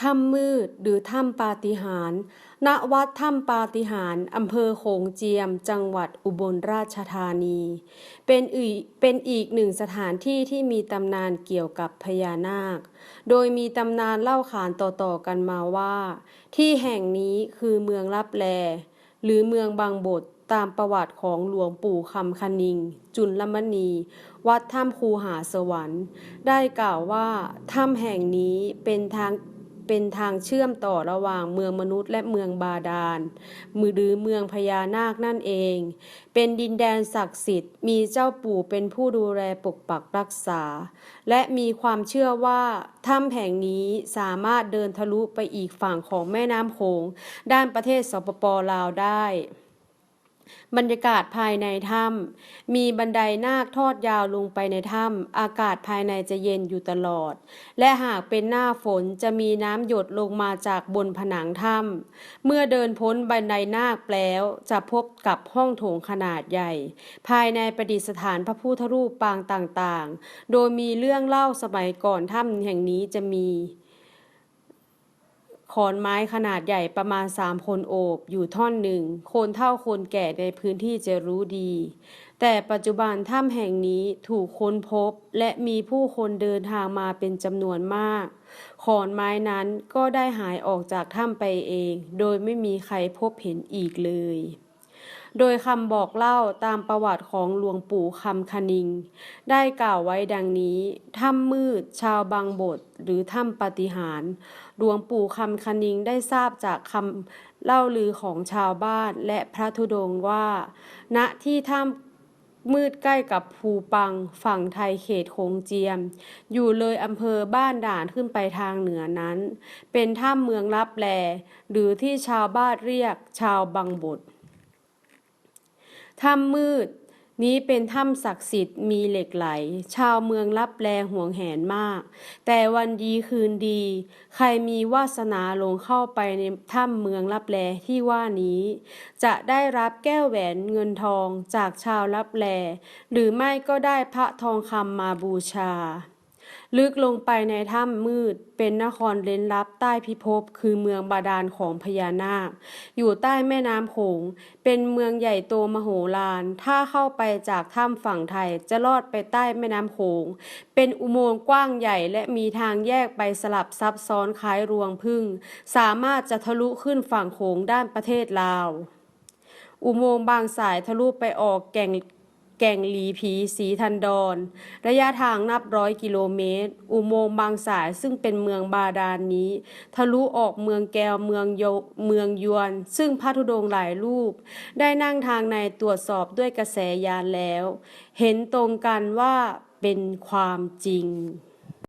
ถ้ำมืดหรือถ้ำปาฏิหาริย์ณวัดถ้ำปาฏิหาริย์อำเภอโขงเจียม จังหวัดอุบลราชธานี เป็นอีกเป็นอีกหนึ่งสถานที่ที่มีตำนานเกี่ยวกับพญานาค โดยมีตำนานเล่าขานต่อๆกันมาว่า ที่แห่งนี้คือเมืองลับแล หรือเมืองบางบทตามประวัติของหลวงปู่คำคณิง จุลมณี วัดถ้ำคูหาสวรรค์ ได้กล่าวว่าถ้ำแห่งนี้เป็นทาง เป็นทางเชื่อมต่อระหว่างเมืองมนุษย์และเมืองบาดาลมือหรือเมืองพญานาคนั่นเอง เป็นดินแดนศักดิ์สิทธิ์ มีเจ้าปู่เป็นผู้ดูแลปกปักรักษา และมีความเชื่อว่าถ้ำแห่งนี้สามารถเดินทะลุไปอีกฝั่งของแม่น้ำโขงด้านประเทศสปปลาวได้ บรรยากาศภายในถ้ำมีบันไดนาคทอดยาวลงไปในถ้ำอากาศภายในจะเย็นอยู่ตลอด และหากเป็นหน้าฝนจะมีน้ำหยดลงมาจากบนผนังถ้ำเมื่อเดินพ้นบันไดนาคแล้วจะพบกับห้องโถงขนาดใหญ่ ภายในประดิษฐานพระพุทธรูปปางต่างๆ โดยมีเรื่องเล่าสมัยก่อนถ้ำแห่งนี้จะมี ขอนไม้ขนาดใหญ่ประมาณสามคนโอบอยู่ท่อนหนึ่ง คนเท่าคนแก่ในพื้นที่จะรู้ดี แต่ปัจจุบันถ้ำแห่งนี้ถูกค้นพบและมีผู้คนเดินทางมาเป็นจำนวนมาก ขอนไม้นั้นก็ได้หายออกจากถ้ำไปเอง โดยไม่มีใครพบเห็นอีกเลย โดยคำบอกเล่าตามประวัติของหลวงปู่คำคณิง ได้กล่าวไว้ดังนี้ถ้ำมืดชาวบางบทหรือถ้ำปฏิหารหลวงปู่คำคณิงได้ทราบจากคำเล่าลือของชาวบ้านและพระธุดงค์ว่า ณที่ถ้ำมืดใกล้กับภูปังฝั่งไทยเขตโขงเจียม อยู่เลยอำเภอบ้านด่านขึ้นไปทางเหนือนั้น เป็นถ้ำเมืองลับแล หรือที่ชาวบ้านเรียกชาวบางบท ถ้ำมืด นี้เป็นถ้ำศักดิ์สิทธิ์มีเหล็กไหล ชาวเมืองรับแลห่วงแหนมาก แต่วันดีคืนดี ใครมีวาสนาลงเข้าไปในถ้ำเมืองรับแลที่ว่านี้ จะได้รับแก้วแหวนเงินทองจากชาวรับแลหรือไม่ก็ได้พระทองคำมาบูชา ลึกลงไปในถ้ำมืด เป็นนครเล้นลับใต้พิภพคือเมืองบาดาลของพญานาค อยู่ใต้แม่น้ำโขง เป็นเมืองใหญ่โตมโหฬารถ้าเข้าไปจากถ้ำฝั่งไทยจะลอดไปใต้แม่น้ำโขง เป็นอุโมงค์กว้างใหญ่และมีทางแยกไปสลับซับซ้อนคล้ายรวงพึ่ง สามารถจะทะลุขึ้นฝั่งโขงด้านประเทศลาว อุโมงค์บางสายทะลุไปออกแก่ง แก่งหลีผีสีทันดอนระยะทางนับร้อยกิโลเมตร อุโมงค์บางสายซึ่งเป็นเมืองบาดาลนนี้ ทะลุออกเมืองแก้วเมืองโยเมืองยวน ซึ่งพระธุดงหลายรูป ได้นั่งทางในตรวจสอบด้วยกระแสยานแล้ว เห็นตรงกันว่าเป็นความจริง